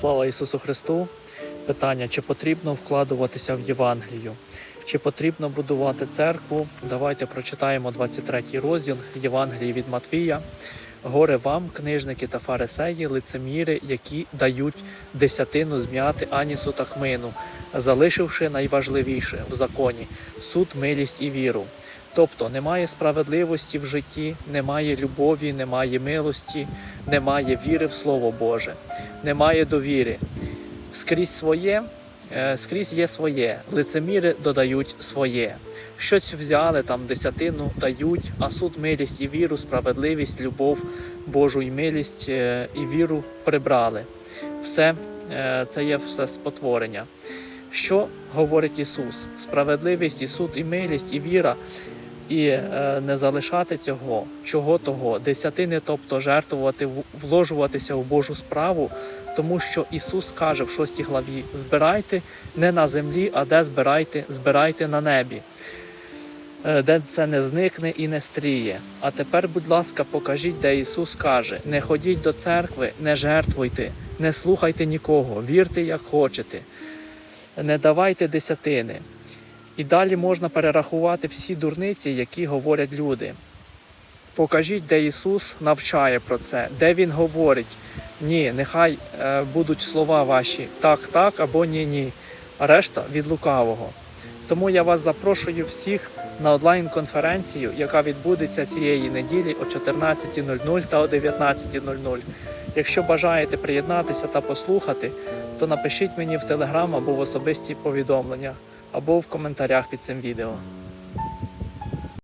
Слава Ісусу Христу! Питання: чи потрібно вкладуватися в Євангелію? Чи потрібно будувати церкву? Давайте прочитаємо 23 розділ Євангелії від Матвія. Горе вам, книжники та фарисеї, лицеміри, які дають десятину зм'яти анісу та кмину, залишивши найважливіше в законі суд, милість і віру. Тобто немає справедливості в житті, немає любові, немає милості, немає віри в Слово Боже, немає довіри. Скрізь своє, е, скрізь є своє, лицеміри додають своє. Щось взяли там десятину дають, а суд, милість і віру, справедливість, любов, Божу і милість е, і віру прибрали. Все е, це є все спотворення. Що говорить Ісус? Справедливість і суд, і милість, і віра, і е, не залишати цього, чого того, десятини, тобто жертвувати, вложуватися в Божу справу, тому що Ісус каже в 6 главі: збирайте не на землі, а де збирайте, збирайте на небі. Е, Де це не зникне і не стріє. А тепер, будь ласка, покажіть, де Ісус каже: не ходіть до церкви, не жертвуйте, не слухайте нікого, вірте, як хочете, не давайте десятини. І далі можна перерахувати всі дурниці, які говорять люди. Покажіть, де Ісус навчає про це, де Він говорить: ні, нехай е, будуть слова ваші так, так або ні, ні. Решта від лукавого. Тому я вас запрошую всіх на онлайн-конференцію, яка відбудеться цієї неділі о 14.00 та о 19.00. Якщо бажаєте приєднатися та послухати, то напишіть мені в телеграм або в особисті повідомлення, або в коментарях під цим відео.